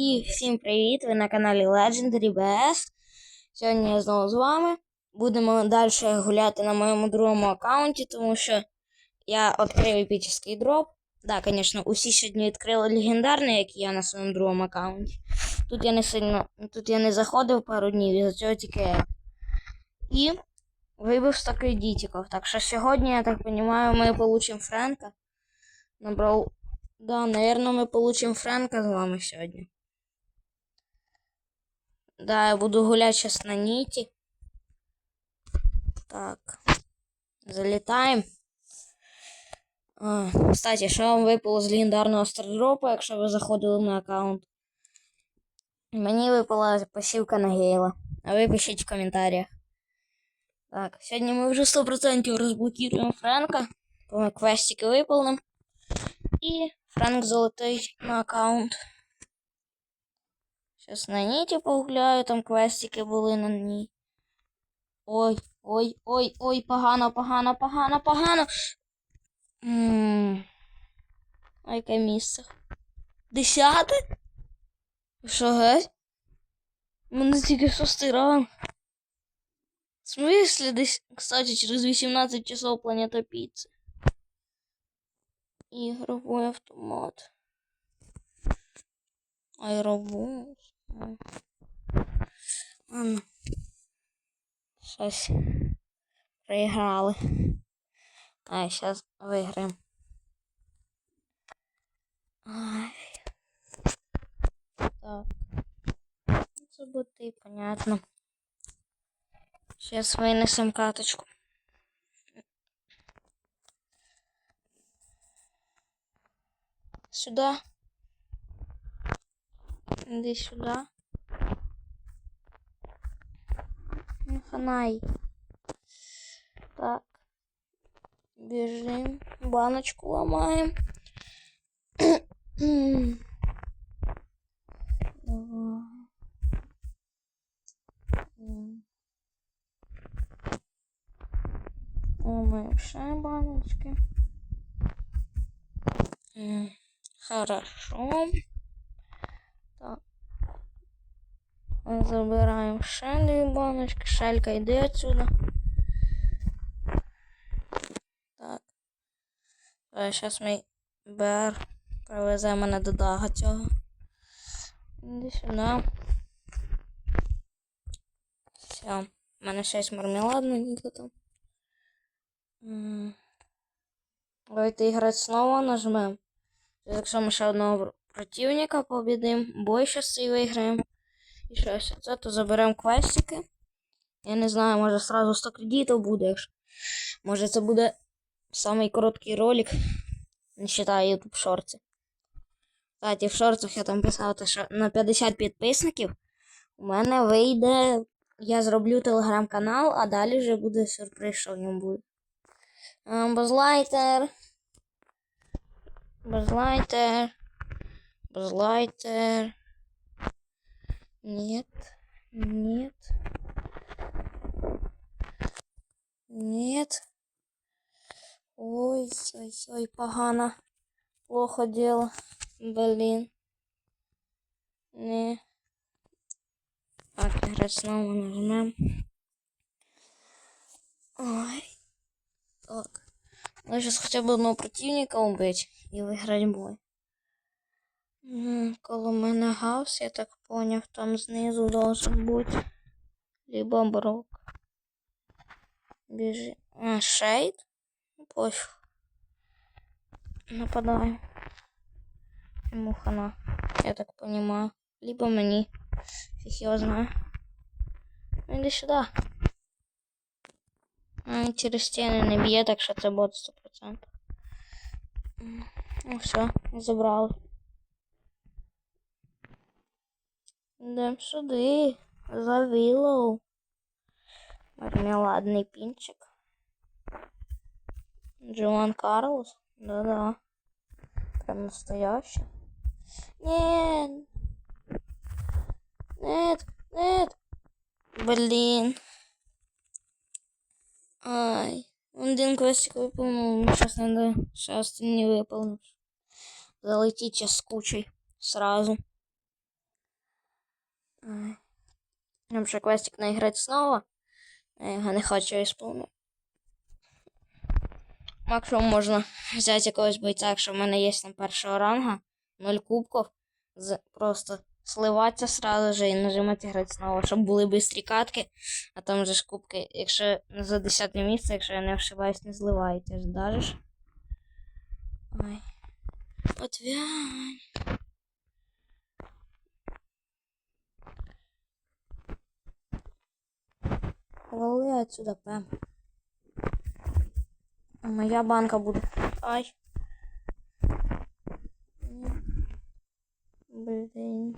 І всім привіт! Ви на каналі Legendary BS. Сьогодні я знову з вами. Будемо далі гуляти на моєму другому аккаунті, тому що я відкрив епічний дроп. Так, да, звісно, усі сьогодні відкрили легендарний, як я на своєму другому аккаунті. Тут я не сильно. Тут я не заходив пару днів, і за цього тільки. І вибив 100 кредитиків. Так що сьогодні, я так розумію, ми получимо Френка. Набрав Да, наверное, мы получим Фрэнка с вами сегодня. Да, я буду гулять сейчас на нити. Так. Залетаем. А, кстати, що вам випало з легендарного стардропа, якщо ви заходили на аккаунт? Мені випала посилка на Гейла. А ви пишіть в коментарях. Так, сьогодні ми вже 100% розблокуємо Френка. Квестики виповним. І Франк золотий на аккаунт. Сейчас на ніті погуляю, там квестики були на ній. Ой, ой, ой, ой, погано, погано, погано, погано. Ммм. А яке місце? Десяте? Що геть? Мене тільки шостий ранг. В смысле десь, кстати, через 18 часов планета піци. Ігровий автомат. Аеробус. Ладно. Щось проіграли. А, зараз виграємо. Так. Це буде понятно. Сейчас вынесем каточку. Сюда. Иди сюда. Ну, Фанай. Так. Бежим. Баночку ломаем. Ломаем ще баночки. Хорошо. Забираємо ще дві баночки. Шелька йди отсюда. Так. Зараз ми БР привезе мене до дага цього. Іди сюди. Все. У мене щось мармеладненько там. Давайте играть снова нажмем. Якщо ми ще одного противника побідимо, бой щас цей виграємо. І щось це, то заберемо квестики. Я не знаю, може сразу 100 кредитів буде. Може це буде самий короткий ролик. Не вважаю YouTube шорти. Кстати, в шортах я там писав, що на 50 підписників у мене вийде. Я зроблю телеграм-канал, а далі вже буде сюрприз, що в ньому буде. Базлайтер. Базлайтер. Базлайтер. Нет. Нет. Нет. Ой, ой, ой, погано. Плохо дело. Блин. Не. Так, играть снова нажмем. Ой. Так. Надо сейчас хотя бы одного противника убить и выиграть бой. Коло мене гаус, я так поняв, там знизу должен бути. Либо брок. Біжи. А, шейд? Ну, пофіг. Нападаю. Ему хана, я так понимаю. Либо мені. Фіг його знає. Ну, Іди сюди. А, через стіни не б'є, так що це бот 100%. Ну все, забрали. Йдем сюди. За вілоу. Мармеладний пінчик. Джоан Карлос. Да-да. Прям настоящий. Нет. Нет. Нет. Блин. Ай. Один квестик выполнил. Сейчас надо. Сейчас ты не выполнишь. Залетите с кучей. Сразу. Нам ще квестик наіграти снова. Я його не хочу ісполнити. Максимум можна взяти якогось бойця, якщо в мене є там першого ранга, 0 кубків, просто сливатися сразу же і нажимати грати знову, щоб були бистрі катки, а там же ж кубки, якщо за 10 місце, якщо я не ошибаюсь, не зливаєте ж даже ж. Ой. Отвянь. Вали отсюда. А Моя банка буде. Ай. М. Блін.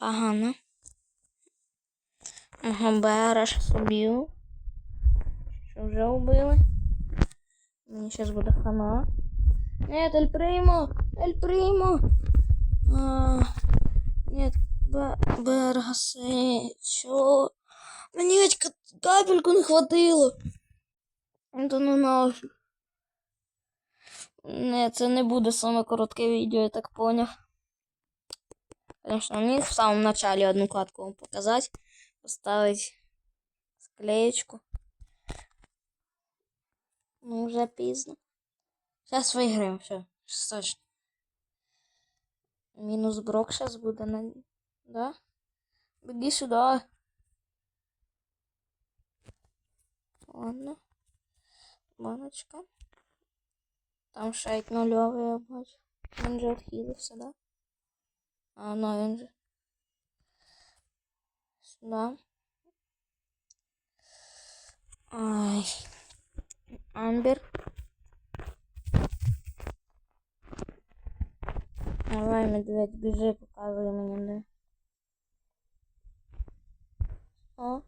Погано. Ага, береш убив. Що вже убили? Мені зараз буде хана. Нет, Ель Примо! Ель Примо! А, нет, Б- Бергасе, ведь капельку не хватило. Ну, То ну нафіг. Не, це не буде саме коротке відео, я так поняв. Конечно, міг в самом начале одну катку вам показать. Поставить склеечку. Ну, уже пізно. Сейчас выиграем, все. Точно. Минус брок сейчас буде на... Да? Беги сюда. Ладно. Баночка. Там шайт нульовий, я бачу. Він да? А, ну. Сюда. Ай. Амбер. Давай, медведь, біжи, показуй мені, де. О,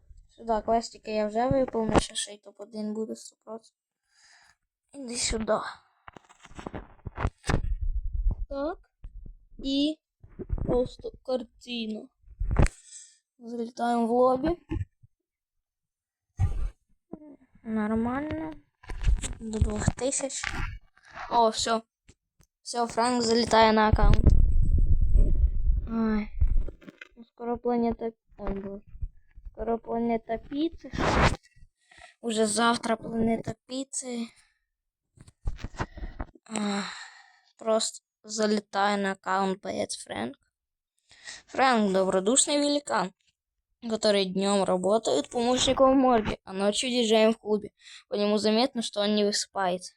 сюди квестики я вже виповнив, ще ще й топ-1 буде 100%. Іди сюди. Так. І просто картина. Залітаємо в лобі. Нормально. До 2000. О, все. Все, Франк залітає на аккаунт. Ай. Скоро планета. Ой, боже. Скоро планета піци. Уже завтра планета піци. Ах, Просто залетаю на аккаунт боец Фрэнк. Фрэнк – добродушный великан, который днем работает помощником в морге, а ночью диджеем в клубе. По нему заметно, что он не высыпается.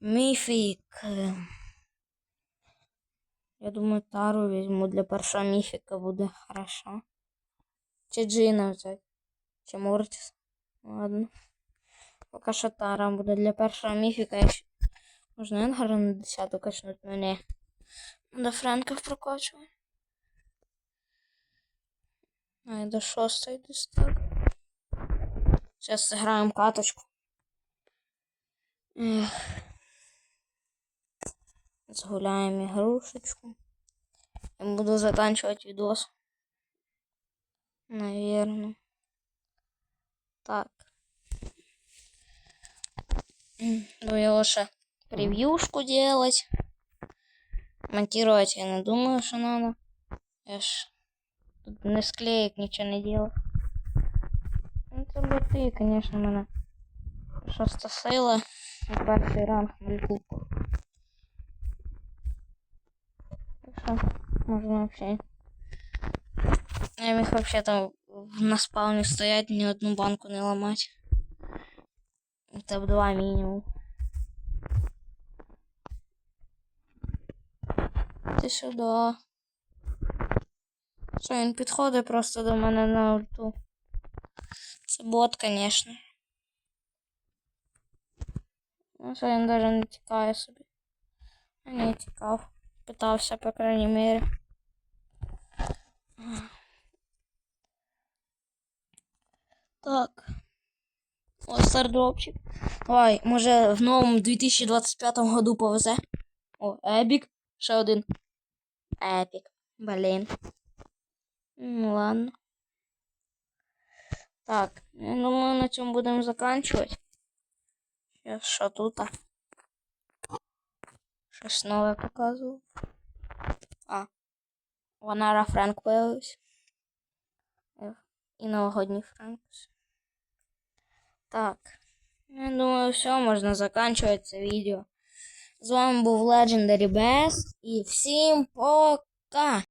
Мифик. э, Я думаю, Тару візьму для першого міфіка буде хорошо. Чи Джина взяти. Чи Мортіс. Ладно. Поки що Тара буде для першого міфіка. Якщо... Можна Енгара на 10 качнути, но не. До Френків прокачувати. А, і до шостої десь так. Зараз зіграємо каточку. Ех. Згуляємо ігрушечку. І буду заканчивать видос. Наверное. Так. М, его ще превьюшку делать. Монтировать я не думаю, что надо. Я ж тут не склеек, ничего не делал. Ну, це боти, конечно, мене. Шоста сила. і Перший ранг мальку. Так що, можна. Я міг вообще там на спауні стоять, ні одну банку не ламать. Це б два мінімум. Ти сюди. Що він підходить просто до мене на ульту. Це бот, конечно. Ну, що він даже не тікає собі. А не тікав. Питався, по крайній мірі. Так. О, стардропчик. Давай, може в новому 2025 году повезе. О, Епік. Ще один. Епік. Блін. Ну ладно. Так, я думаю, на цьому будемо заканчивать. Сейчас що тут? Щось нове показую. А. Ванара Френк появився. Е, І новогодній Френк. Так. Я думаю, все, можна заканчивать це відео. З вами був Legendary Best і всім пока!